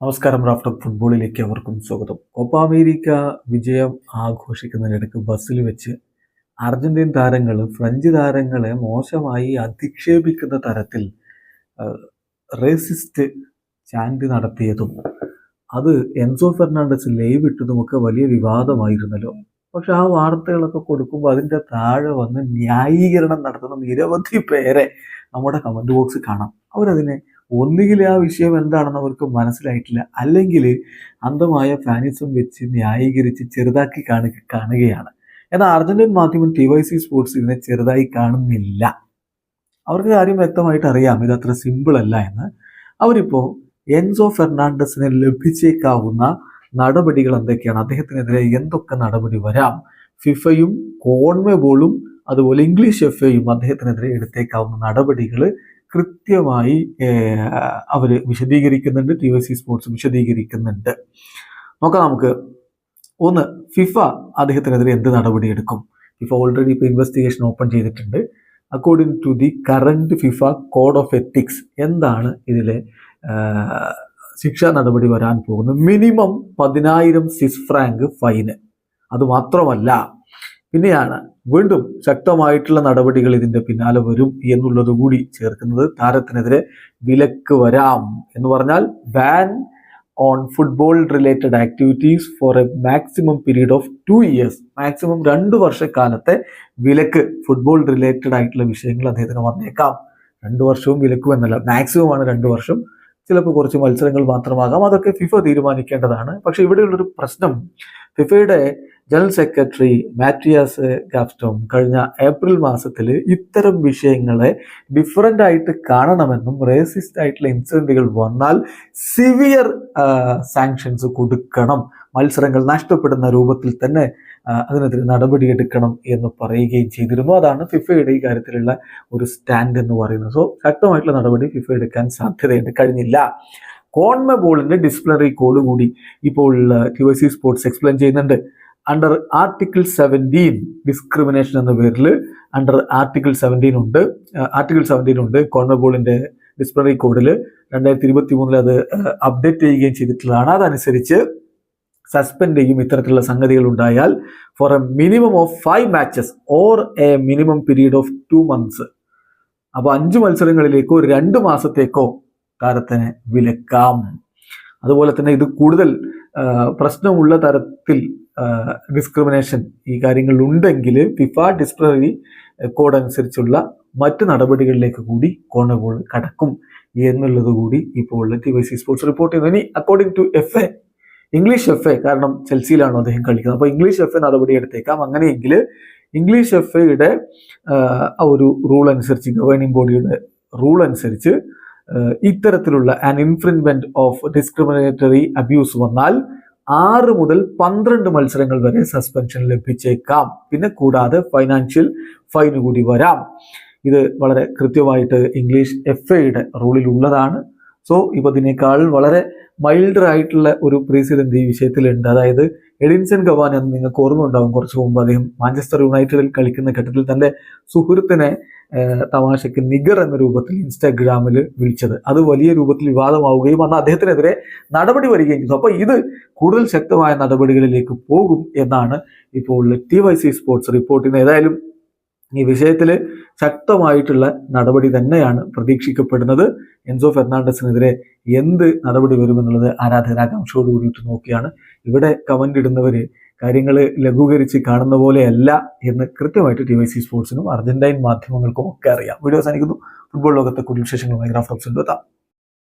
നമസ്കാരം റാഫ്റ്റർ ഫുട്ബോളിലേക്ക് അവർക്കും സ്വാഗതം. കോപ്പ അമേരിക്ക വിജയം ആഘോഷിക്കുന്നതിനിടയ്ക്ക് ബസ്സിൽ വെച്ച് അർജന്റീൻ താരങ്ങൾ ഫ്രഞ്ച് താരങ്ങളെ മോശമായി അധിക്ഷേപിക്കുന്ന തരത്തിൽ റേസിസ്റ്റ് ചാൻഡ് നടത്തിയതും അത് എൻസോ ഫെർണാണ്ടസ് ലൈവ് ഇട്ടതുമൊക്കെ വലിയ വിവാദമായിരുന്നല്ലോ. പക്ഷെ ആ വാർത്തകളൊക്കെ കൊടുക്കുമ്പോൾ അതിന്റെ താഴെ വന്ന് ന്യായീകരണം നടത്തുന്ന നിരവധി പേരെ നമ്മുടെ കമന്റ് ബോക്സിൽ കാണാം. അവരതിനെ ഒന്നുകിൽ ആ വിഷയം എന്താണെന്ന് അവർക്ക് മനസ്സിലായിട്ടില്ല. അല്ലെങ്കിൽ അന്ധമായ ഫാനിസം വെച്ച് ന്യായീകരിച്ച് ചെറുതാക്കി കാണുക കാണുകയാണ്. എന്നാൽ അർജന്റീൻ മാധ്യമം ടി വൈ സി സ്പോർട്സ് ഇതിനെ ചെറുതായി കാണുന്നില്ല. അവർക്ക് കാര്യം വ്യക്തമായിട്ട് അറിയാം. ഇത് അത്ര സിമ്പിൾ അല്ല എന്ന്. അവരിപ്പോൾ എൻസോ ഫെർണാണ്ടസിന് ലഭിച്ചേക്കാവുന്ന നടപടികൾ എന്തൊക്കെയാണ്? അദ്ദേഹത്തിനെതിരെ എന്തൊക്കെ നടപടി വരാം? ഫിഫയും കോൺമെബോളും അതുപോലെ ഇംഗ്ലീഷ് എഫ് എയും അദ്ദേഹത്തിനെതിരെ എടുത്തേക്കാവുന്ന നടപടികൾ കൃത്യമായി അവർ വിശദീകരിക്കുന്നുണ്ട് ടി വൈ സി സ്പോർട്സ് വിശദീകരിക്കുന്നുണ്ട്. നോക്കാം നമുക്ക്. ഒന്ന് ഫിഫ അദ്ദേഹത്തിനെതിരെ എന്ത് നടപടിയെടുക്കും? ഫിഫ ഓൾറെഡി ഇപ്പോൾ ഇൻവെസ്റ്റിഗേഷൻ ഓപ്പൺ ചെയ്തിട്ടുണ്ട്. According to the current FIFA code of ethics എന്താണ് ഇതിലെ ശിക്ഷാ നടപടി വരാൻ പോകുന്നത്? മിനിമം പതിനായിരം സിസ് ഫ്രാങ്ക് ഫൈന് അതുമാത്രമല്ല പിന്നെയാണ് വീണ്ടും ശക്തമായിട്ടുള്ള നടപടികൾ ഇതിന്റെ പിന്നാലെ വരും എന്നുള്ളത് കൂടി ചേർക്കുന്നത് താരത്തിനെതിരെ വിലക്ക് വരാം എന്ന് പറഞ്ഞാൽ ban on football related activities for a maximum period of two years maximum രണ്ട് വർഷക്കാലത്തെ വിലക്ക് ഫുട്ബോൾ റിലേറ്റഡ് ആയിട്ടുള്ള വിഷയങ്ങൾ അദ്ദേഹത്തിന് വന്നേക്കാം. രണ്ട് വർഷവും വിലക്കും എന്നല്ല മാക്സിമം ആണ് രണ്ട് വർഷം. ചിലപ്പോൾ കുറച്ച് മത്സരങ്ങൾ മാത്രമാകാം. അതൊക്കെ ഫിഫ തീരുമാനിക്കേണ്ടതാണ്. പക്ഷെ ഇവിടെയുള്ളൊരു പ്രശ്നം ഫിഫയുടെ ജനറൽ സെക്രട്ടറി മാറ്റിയാസ് ഗാഫ്റ്റോം കഴിഞ്ഞ ഏപ്രിൽ മാസത്തിൽ ഇത്തരം വിഷയങ്ങളെ ഡിഫറന്റ് ആയിട്ട് കാണണമെന്നും റേസിസ്റ്റ് ആയിട്ടുള്ള ഇൻസിഡന്റുകൾ വന്നാൽ സിവിയർ സാങ്ഷൻസ് കൊടുക്കണം. മത്സരങ്ങൾ നഷ്ടപ്പെടുന്ന രൂപത്തിൽ തന്നെ അതിനെതിരെ നടപടിയെടുക്കണം എന്ന് പറയുകയും ചെയ്തിരുന്നു. അതാണ് ഫിഫയുടെ ഈ കാര്യത്തിലുള്ള ഒരു സ്റ്റാൻഡ് എന്ന് പറയുന്നത്. സോ ശക്തമായിട്ടുള്ള നടപടി ഫിഫ എടുക്കാൻ സാധ്യതയുണ്ട്. കഴിഞ്ഞില്ല. കോൺമബോളിന്റെ ഡിസിപ്ലിനറി കോഡ് കൂടി ഇപ്പോൾ T Y C sports explain ചെയ്യുന്നുണ്ട്. അണ്ടർ ആർട്ടിക്കിൾ സെവന്റീൻ ഡിസ്ക്രിമിനേഷൻ എന്ന പേരിൽ അണ്ടർ ആർട്ടിക്കിൾ സെവന്റീൻ ഉണ്ട്. ആർട്ടിക്കിൾ സെവന്റീൻ ഉണ്ട്. കോൺവബോളിന്റെ ഡിസിപ്ലിനറി കോഡിൽ രണ്ടായിരത്തി ഇരുപത്തി മൂന്നിൽ അത് അപ്ഡേറ്റ് ചെയ്യുകയും ചെയ്തിട്ടുള്ളതാണ്. അതനുസരിച്ച് സസ്പെൻഡ് ചെയ്യും ഇത്തരത്തിലുള്ള സംഗതികൾ ഉണ്ടായാൽ for a minimum of five matches or a minimum period of two months അപ്പോൾ അഞ്ച് മത്സരങ്ങളിലേക്കോ രണ്ട് മാസത്തേക്കോ താരത്തിന് വിലക്കാം. അതുപോലെ തന്നെ ഇത് കൂടുതൽ പ്രശ്നമുള്ള തരത്തിൽ ഡിസ്ക്രിമിനേഷൻ ഈ കാര്യങ്ങൾ ഉണ്ടെങ്കിൽ ഫിഫ ഡിസ്പ്ലറി കോഡ് അനുസരിച്ചുള്ള മറ്റ് നടപടികളിലേക്ക് കൂടി കോണഗോൾ കടക്കും എന്നുള്ളത് കൂടി ഇപ്പോൾ T Y C sports report ചെയ്യുന്നു. ഇനി according to F A English F A കാരണം ചെൽസിയിലാണോ അദ്ദേഹം കളിക്കുന്നത്? അപ്പോൾ ഇംഗ്ലീഷ് എഫ് എ നടപടി എടുത്തേക്കാം. അങ്ങനെയെങ്കിൽ ഇംഗ്ലീഷ് എഫ് എയുടെ ഒരു റൂൾ അനുസരിച്ച് ഗവേണിംഗ് ബോഡിയുടെ റൂൾ അനുസരിച്ച് ഇത്തരത്തിലുള്ള an infringement of discriminatory abuse വന്നാൽ ആറ് മുതൽ പന്ത്രണ്ട് മത്സരങ്ങൾ വരെ സസ്പെൻഷൻ ലഭിച്ചേക്കാം. പിന്നെ കൂടാതെ ഫൈനാൻഷ്യൽ ഫൈൻ കൂടി വരാം. ഇത് വളരെ കൃത്യമായിട്ട് ഇംഗ്ലീഷ് എഫ് എയുടെ റൂളിൽ ഉള്ളതാണ് സോ ഇപ്പോൾ ഇതിനേക്കാൾ വളരെ മൈൽഡർ ആയിട്ടുള്ള ഒരു പ്രീസിഡന്റ് ഈ വിഷയത്തിലുണ്ട്. അതായത് എഡിൻസൺ ഗവാൻ എന്ന് നിങ്ങൾക്ക് ഓർമ്മ ഉണ്ടാകും കുറച്ച് മുമ്പ് അദ്ദേഹം മാഞ്ചസ്റ്റർ യുണൈറ്റഡിൽ കളിക്കുന്ന ഘട്ടത്തിൽ തന്റെ സുഹൃത്തിനെ തമാശയ്ക്ക് നിഗർ എന്ന രൂപത്തിൽ ഇൻസ്റ്റാഗ്രാമിൽ വിളിച്ചത്. അത് വലിയ രൂപത്തിൽ വിവാദമാവുകയും അന്ന് അദ്ദേഹത്തിനെതിരെ നടപടി വരികയും ചെയ്തു. അപ്പോൾ ഇത് കൂടുതൽ ശക്തമായ നടപടികളിലേക്ക് പോകും എന്നാണ് ഇപ്പോൾ T Y C sports report ചെയ്യുന്നത്. ഏതായാലും ഈ വിഷയത്തിൽ ശക്തമായിട്ടുള്ള നടപടി തന്നെയാണ് പ്രതീക്ഷിക്കപ്പെടുന്നത്. എൻസോ ഫെർണാണ്ടസിനെതിരെ എന്ത് നടപടി വരുമെന്നുള്ളത് ആരാധനാകാംക്ഷയോട് കൂടിയിട്ട് നോക്കിയാണ്. ഇവിടെ കമന്റ് ഇടുന്നവർ കാര്യങ്ങൾ ലഘൂകരിച്ച് കാണുന്ന പോലെയല്ല എന്ന് കൃത്യമായിട്ട് ടി വൈ സി സ്പോർട്സിനും അർജന്റൈൻ മാധ്യമങ്ങൾക്കും ഒക്കെ അറിയാം. വീഡിയോ അവസാനിക്കുന്നു. ഫുട്ബോൾ ലോകത്തെ കൂടുതൽ വിശേഷങ്ങളുമായി ഗ്രാഫ് ഓപ്ഷൻ എത്താം.